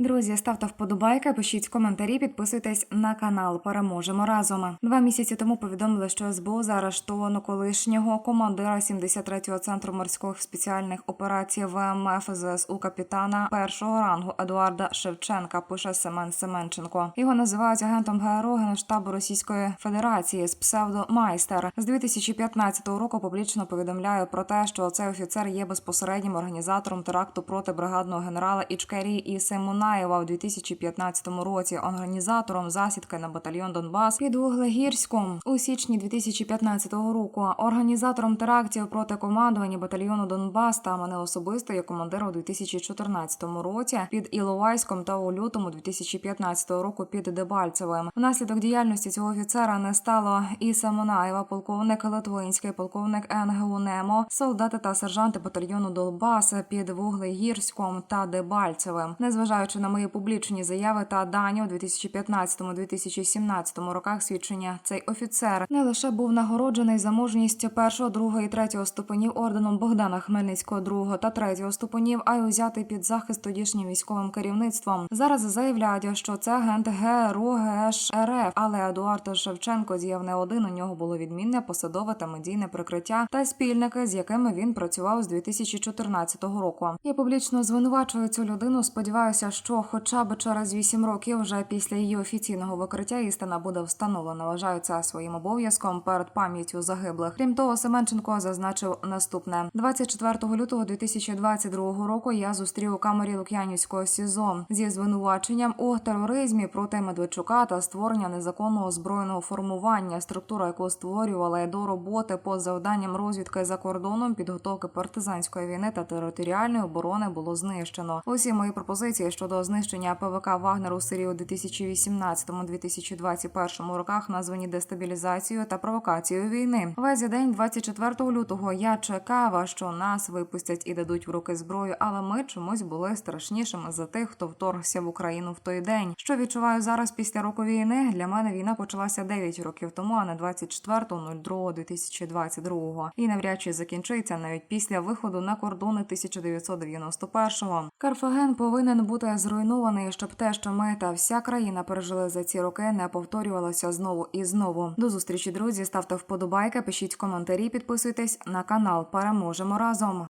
Друзі, ставте вподобайки, пишіть коментарі, підписуйтесь на канал. Переможемо разом. Два місяці тому повідомили, що СБУ заарештовано колишнього командира 73-го центру морських спеціальних операцій ВМФ ЗСУ капітана першого рангу Едуарда Шевченка. Пише Семен Семенченко. Його називають агентом ГРУ Генштабу Російської Федерації з псевдо Майстер. З 2015 року публічно повідомляє про те, що цей офіцер є безпосереднім організатором теракту проти бригадного генерала Ічкері Іси Мунаєва у 2015 році. Організатором засідки на батальйон Донбас під Углегірськом у січні 2015 року. Організатором терактів проти командування батальйону Донбас та мене особисто як командира у 2014 році під Іловайськом та у лютому 2015 року під Дебальцевим. Внаслідок діяльності цього офіцера не стало Іса Монаєва, полковник Литвинський, полковник НГУ Немо, солдати та сержанти батальйону Донбас під Вуглегірськом та Дебальцевим. Незважаючи на мої публічні заяви та дані у 2015-2017 роках свідчення, цей офіцер не лише був нагороджений за мужність першого, другого і третього ступенів орденом Богдана Хмельницького другого та третього ступенів, а й узятий під захист тодішнім військовим керівництвом. Зараз заявляють, що це агент ГРУ ГШ але Едуард Шевченко діяв не один. У нього було відмінне посадове та медійне прикриття та спільники, з якими він працював з 2014 року. Я публічно звинувачую цю людину. Сподіваюся, що хоча б через 8 років, вже після її офіційного викриття, істина буде встановлена. Вважаю це своїм обов'язком перед пам'яттю загиблих. Крім того, Семенченко зазначив наступне: 24 лютого 2022 року. Я зустрів у камері Лук'янівського СІЗО зі звинуваченням у тероризмі проти Медведчука та створення незаконного озброєного формування, структура якого створювала до роботи по завданням розвідки за кордоном, підготовки партизанської війни та територіальної оборони було знищено. Усі мої пропозиції щодо знищення ПВК Вагнер у Сирії у 2018-2021 роках названі дестабілізацією та провокацією війни. Весь день 24 лютого я чекала, що нас випустять і дадуть в руки зброю, але ми чомусь були страшнішими за тих, хто вторгся в Україну в той день. Що відчуваю зараз після року війни? Для мене війна почалася 9 років тому, а не 24.02.2022. І навряд чи закінчиться навіть після виходу на кордони 1991-го. Карфаген повинен бути зруйнований, щоб те, що ми та вся країна пережили за ці роки, не повторювалося знову і знову. До зустрічі, друзі. Ставте вподобайки, пишіть коментарі, підписуйтесь на канал. Переможемо разом.